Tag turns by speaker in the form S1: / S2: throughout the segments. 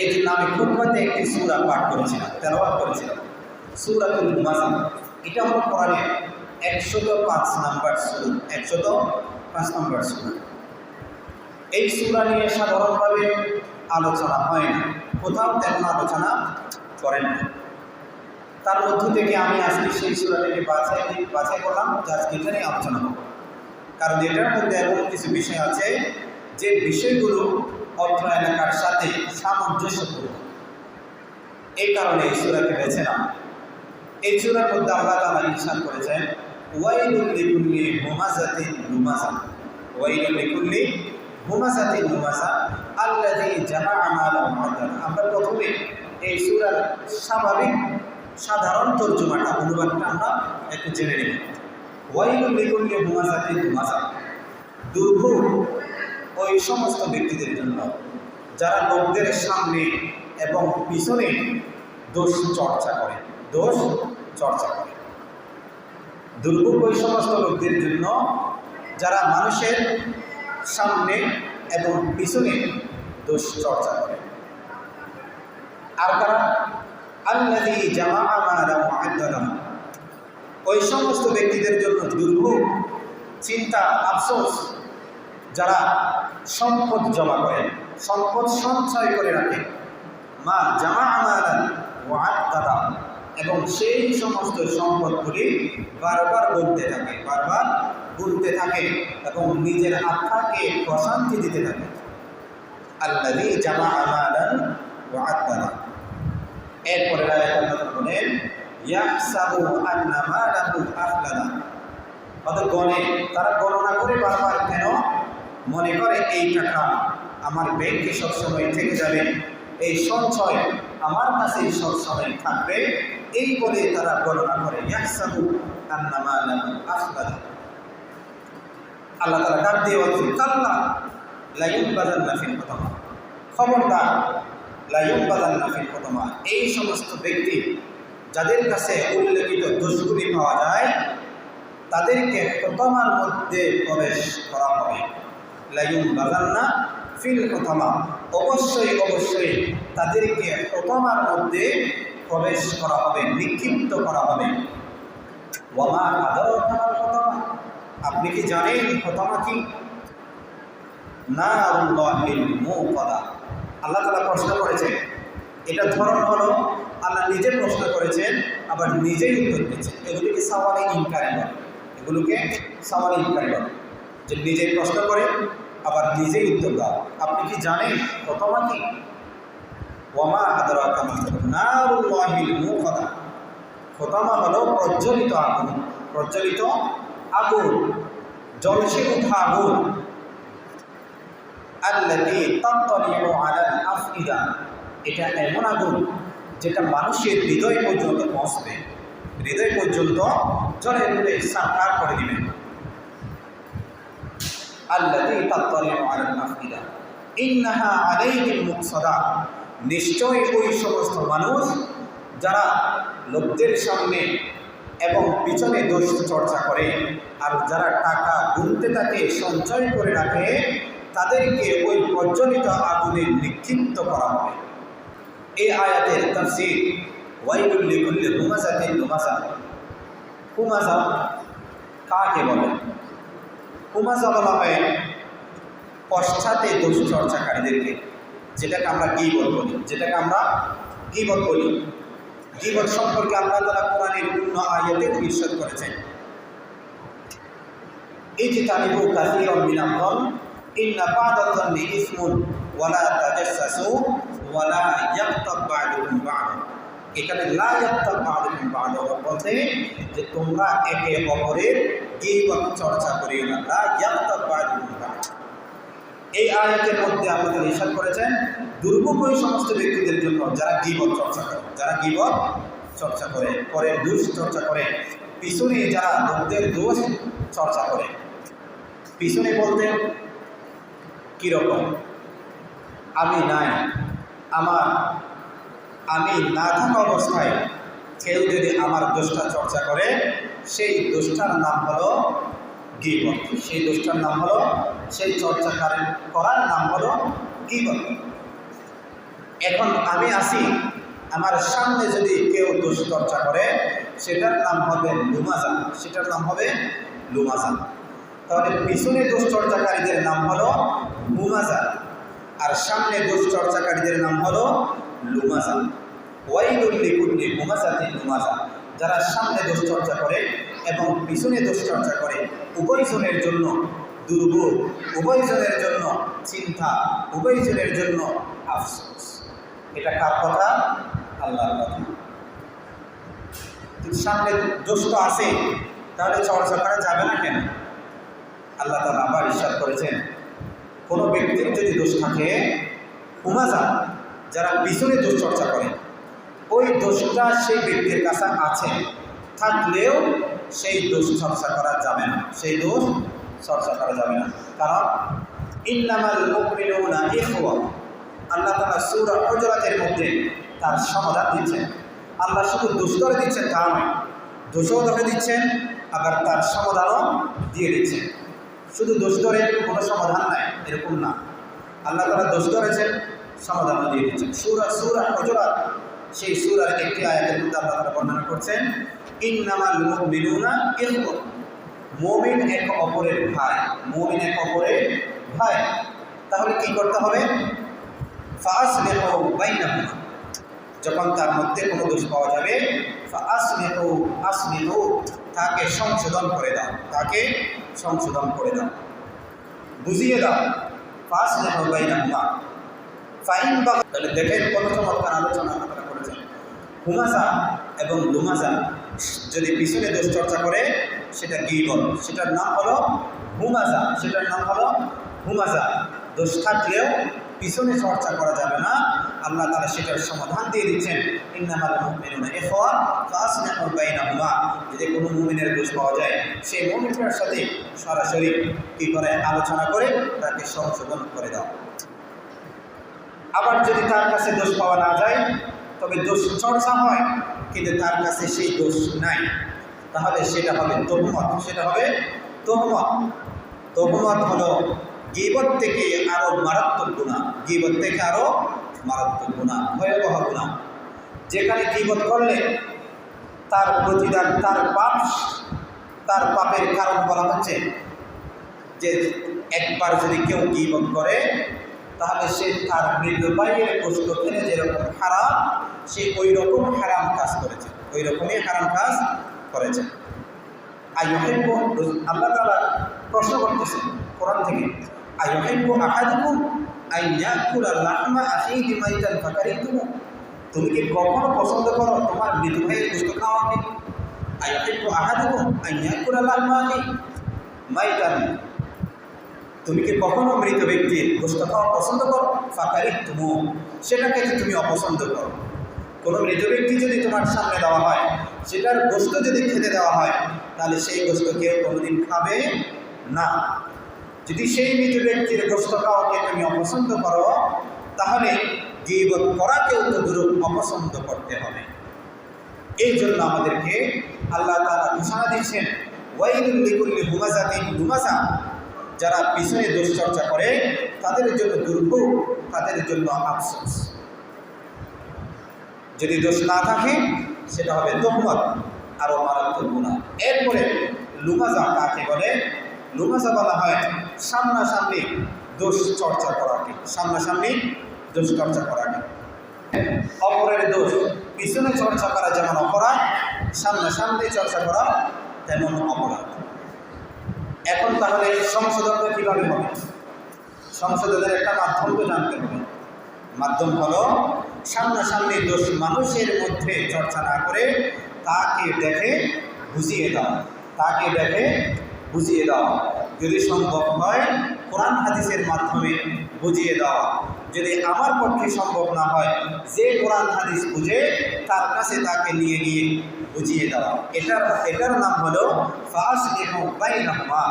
S1: এই জন্য আমি খুববাতে একটি সুরা পাঠ করেছিলাম, তেলাওয়াত করেছিলাম। সুরাতুল মাসিদ এটা হলো কোরআনের একশত পাঁচ নাম্বার সুরা, একশত পাঁচ নাম্বার সুরা। এই সুরা নিয়ে সাধারণভাবে আলোচনা হয় না, কোথাও তেমন আলোচনা করেন না। তার মধ্য থেকে আমি আজকে সেই সুরাটাকে বাছাই বাছাই করলাম, যে আজকে এখানে আলোচনা করব। কারণ এটার মধ্যে এমন কিছু বিষয় আছে যে বিষয়গুলো অর্থ এলাকার সাথে সামঞ্জস্যপূর্ণ এই কারণে এই সুরাকে বেছে নাম এই সুরার মধ্যে আল্লাহ তালা ইনসান করেছেন, ওয়াইলুল লিকুল্লি হুমাজাতিন হুমাজা ওয়াইলুল লিকুল্লি হুমাজাতিন হুমাজা আল্লাযী জামাআ মালান আমরা প্রথমে এই সূরার স্বাভাবিক সাধারণ তর্জমাটা, অনুবাদটা আমরা একটু জেনে নেব। ওয়াইলুল লিকুল্লি হুমাজাতিন হুমাজা দুর্ভোগ ওই সমস্ত ব্যক্তিদের জন্য। যারা লোকদের সামনে এবং পিছনে দোষ চর্চা করে, দোষ চর্চা করে। দুর্ভোগ ওই সমস্ত লোকদের জন্য যারা মানুষের সামনে এবং পিছনে দোষ চর্চা করে। আর কারা? আল্লাদি জামা আমারা ওই সমস্ত ব্যক্তিদের জন্য দুর্ভোগ, চিন্তা, আফসোস, যারা সম্পদ জমা করে সম্পদ সঞ্চয় করে রাখে মা জামা আমারান ও আত্মাদা। এবং সেই সমস্ত সম্পদগুলি বারবার গুনতে থাকে, বারবার গুনতে থাকে এবং নিজের আত্মাকে প্রশান্তি দিতে থাকে। আল্লাহি জামা আমারান ও আত্মাদা। এরপরে বলেন, ইয়াহসাবু গণে, তারা গণনা করে বারবার মনে করে এই টাকা আমার ব্যাংকে সবসময় থেকে যাবে, এই সঞ্চয় আমার কাছে সবসময় থাকবে, এই বলে তারা গণনা করে মালাহু আখলাদা আল্লাহ তাআলা ডাক দিয়ে বলছেন, কাল্লা লাইন বাজার নাফিল প্রথমা খবরদার লাইন বাজার নাফিল প্রথমা এই সমস্ত ব্যক্তি যাদের কাছে উল্লেখিত দোষগুলি পাওয়া যায়, তাদেরকে প্রথমার মধ্যে প্রবেশ করা হবে। লাইন বাজান্না ফিল প্রথমা অবশ্যই অবশ্যই তাদেরকে প্রথমার মধ্যে প্রবেশ করা হবে, নিক্ষিপ্ত করা হবে। আপনি কি জানেন প্রথমা কি? না আল্লাহ তালা প্রশ্ন করেছেন, এটা ধরন হলো, আল্লাহ নিজে প্রশ্ন করেছেন, আবার নিজেই উত্তর দিচ্ছেন। এগুলিকে সাওয়ালে ইনকারি এগুলোকে সাওয়ালে ইনকারি যে নিজে প্রশ্ন করে, আবার নিজেই উত্তর দাও আপনি কি জানেন প্রথমা কি ওয়ামা আদরা মুকদা খোতামা হলো প্রজ্বলিত আগুন। প্রজ্বলিত আগুন। জলসে ওঠা আগুন। আফইদা। এটা এমন আগুন যেটা মানুষের হৃদয় পর্যন্ত পৌঁছবে। হৃদয় পর্যন্ত জলে জলে সাকার করে দিবে। মুকসাদা। নিশ্চয়ই ওই সমস্ত মানুষ যারা লোকদের সামনে এবং পিছনে দোষ চর্চা করে আর যারা টাকা গুনতে থাকে সঞ্চয় করে রাখে, তাদেরকে ওই প্রজ্বলিত আগুনে নিক্ষিপ্ত করা হবে। এই আয়াতের তাফসির ওয়াইলুল্লি কুল্লি হুমাজাতিন হুমাজা হুমাজা কাকে বলে? হুমাজা বলা হয় পশ্চাতে দোষ চর্চাকারীদেরকে, যেটাকে আমরা গিবত বলি, যেটাকে আমরা গিবত বলি। গিবত সম্পর্কে আল্লাহ তালা কোরআনের বিভিন্ন আয়াতে ইরশাদ করেছেন। এই যে তালিবু কাসির মিনাম ইন্না বাদাল্লাহি ইসমুন ওয়ালা তাজাসসু ওয়ালা ইয়াক্তাব বা'দুকুম বা'দা। এখানে বলতে যে তোমরা একে অপরের গীবত চর্চা করিও না। এই আয়াতের মধ্যে আমাদের ইশার করেছেন দুর্ভোগ ওই সমস্ত ব্যক্তিদের জন্য যারা গিবত চর্চা করে, যারা গিবত চর্চা করে, পরে দোষ চর্চা করে, পিছনে যারা লোকদের দোষ চর্চা করে, পিছনে বলতে কীরকম? আমি নাই, আমার আমি না থাকা অবস্থায় কেউ যদি আমার দোষটা চর্চা করে, সেই দোষটার নাম হলো গিবত। সেই দোষটার নাম হলো, সেই চর্চা করার নাম হলো গিবত। এখন আমি আসি, আমার সামনে যদি কেউ দুশ্চর্চা করে, সেটার নাম হবে লুমাজা সেটার নাম হবে লুমাজা তাহলে পিছনে দুশ্চর্চাকারীদের নাম হলো মুমাজা আর সামনে দুশ্চর্চাকারীদের নাম হলো লুমাজা ওয়াইলুল্লি কুল্লি মুমাজাতি লুমাজা যারা সামনে দুশ্চর্চা করে এবং পিছনে দুশ্চর্চা করে উভয়জনের জন্য দুর্ভোগ উভয়জনের জন্য চিন্তা উভয়জনের জন্য আফসোস। এটা কার কথা? আল্লাহর কথা। সামনে দোষ তো আছে, তাহলে চর্চা করা যাবে না কেন? আল্লাহ তালা আবার ইস্বাদ করেছেন, কোনো ব্যক্তির যদি দোষ থাকে হুমাজা যারা পিছনে দোষ চর্চা করে, ওই দোষটা সেই ব্যক্তির কাছে আছে। থাকলেও সেই দোষ চর্চা করা যাবে না। সেই দোষ চর্চা করা যাবে না। কারণ ইন্নামাল মুমিনুনা ইখওয়া। আল্লাহ তাআলা সূরা হুজুরাতের মধ্যে তার সমাধান দিচ্ছেন। আল্লাহ শুধু দোষ ধরে দিচ্ছেন তা নয় দোষও ধরে দিচ্ছেন, আবার তার সমাধানও দিয়ে দিচ্ছেন। শুধু দোষ ধরে কোনো সমাধান নাই, এরকম না। আল্লাহ তারা দোষ ধরেছেন সমাধানও দিয়ে দিচ্ছেন সুরা সুরা হজরাত। সেই সুরার একটি আয়াতের মধ্যে আল্লাহ তারা বর্ণনা করছেন, ইন্নামাল মুমিনুনা ইখওয়া। মুমিন এক অপরের ভাই, মুমিন এক অপরের ভাই। তাহলে কি করতে হবে? ফাসলিহু বাইনাহুমা। যখন তার মধ্যে কোনো দোষ পাওয়া যাবে আসমিহু আসমিহু তাকে সংশোধন করে দাও, তাকে সংশোধন করে দাও। বুঝিয়ে দাও ফাঁস নেহু বাইনাহুমা। ফাইন বা তাহলে দেখেন কত চমৎকার আলোচনা আপনারা করেছেন। হুমাজা এবং লুমাজা যদি পিছনে দোষ চর্চা করে, সেটা গিবল। সেটার নাম হলো হুমাজা সেটার নাম হলো হুমাজা দোষ থাকলেও পিছনে চর্চা করা যাবে না। আল্লাহ তারা সেটার সমাধান দিয়ে দিচ্ছেন। যদি কোনো মুমিনের দোষ পাওয়া যায়, সেই মুমিনটার সাথে সরাসরি কি করে আলোচনা করে তাকে সংশোধন করে দাও। আবার যদি তার কাছে দোষ পাওয়া না যায়, তবে দোষ চর্চা হয়, কিন্তু তার কাছে সেই দোষ নাই। তাহলে সেটা হবে তহমত। সেটা হবে তহমত। তহমত হলো গিবত থেকে আরও মারাত্মক গুণা। গিবত থেকে আরও মারাত্মক গুণা, ভয়াবহ গুণা। যেখানে গিবত করলে তার প্রতিদান, তার পাপ, তার পাপের কারণ বলা হচ্ছে যে একবার যদি কেউ গিবত করে তাহলে সে তার বাইরের কষ্ট ফেলে যেরকম হারাম, সে ওই রকম হারাম কাজ করেছে। ওই রকমই হারাম কাজ করেছে। আল্লাহ তালা প্রশ্ন করতেছেন কোরআন থেকে তুমি কি কখনো পছন্দ করো তোমার মৃত ভাইয়ের গোস্ত খাওয়াকে? আইহেব্য আহাদুকুম আইয়াকুল আল্লাহমা মাইতান তুমি কি কখনো মৃত ব্যক্তির গোস্ত খাওয়া পছন্দ করো? ফাঁকারি তুমু সেটাকে তুমি অপছন্দ করো। কোনো মৃত ব্যক্তি যদি তোমার সামনে দেওয়া হয়, সেটার গোস্ত যদি খেতে দেওয়া হয়, তাহলে সেই গোস্ত কেউ কোনোদিন খাবে না। যদি সেই মৃত ব্যক্তির গোস্ত খাওয়াকে তুমি অপছন্দ করো, তাহলে গিবত করাকেও তো দূর অপছন্দ করতে হবে। এই জন্য আমাদেরকে আল্লাহ তালা ঘোষণা দিচ্ছেন ওয়াইদুল্লিকুল্লি হুমাজাতি হুমাজা। যারা পিছনে দুশ্চর্চা করে, তাদের জন্য দুর্ভোগ, তাদের জন্য আফসোস। যদি দোষ না থাকে, সেটা হবে তোহমত আরও মারাত্মক গুণা এরপরে লুমাজা কাকে বলে? লুমাজা বলা হয় সামনাসামনি দোষ চর্চা করাকে। সামনাসামনি দোষ চর্চা করাকে। অপরের দোষ পিছনে চর্চা করা যেমন অপরাধ, সামনাসামনি চর্চা করা তেমন অপরাধ। এখন তাহলে সংশোধনটা কীভাবে হবে? সংশোধনের একটা মাধ্যম তো জানতে হবে। মাধ্যম হলো সামনাসামনি দোষ মানুষের মধ্যে চর্চা না করে তাকে দেখে বুঝিয়ে দাও। তাকে দেখে বুঝিয়ে দাও। যদি সম্ভব হয় কোরআন হাদিসের মাধ্যমে বুঝিয়ে দাও। যদি আমার পক্ষে সম্ভব না হয় যে কোরআন হাদিস বুঝে তার কাছে তাকে নিয়ে গিয়ে বুঝিয়ে দেওয়া এটার এটার নাম হলো ফাঁস বাইনাহুমা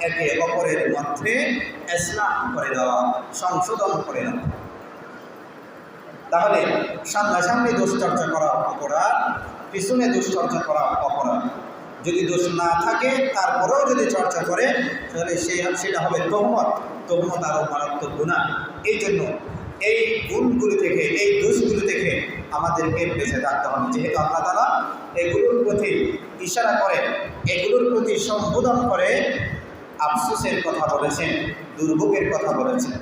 S1: একে অপরের মধ্যে ইসলাম করে দেওয়া, সংশোধন করে দেওয়া। তাহলে সামনাসামনি দুশ্চর্চা করা অপরাধ, পিছনে দুশ্চর্চা করা অপরাধ। যদি দোষ না থাকে, তারপরেও যদি চর্চা করে, তাহলে সে, সেটা হবে তহমত। তহমত আরও মারাত্মক গুণা এই জন্য এই গুণগুলি থেকে, এই দোষগুলি থেকে আমাদেরকে বেঁচে থাকতে হবে। যেহেতু আল্লাহ তালা এগুলোর প্রতি ইশারা করে, এগুলোর প্রতি সম্বোধন করে, আফসোসের কথা বলেছেন, দুর্ভোগের কথা বলেছেন।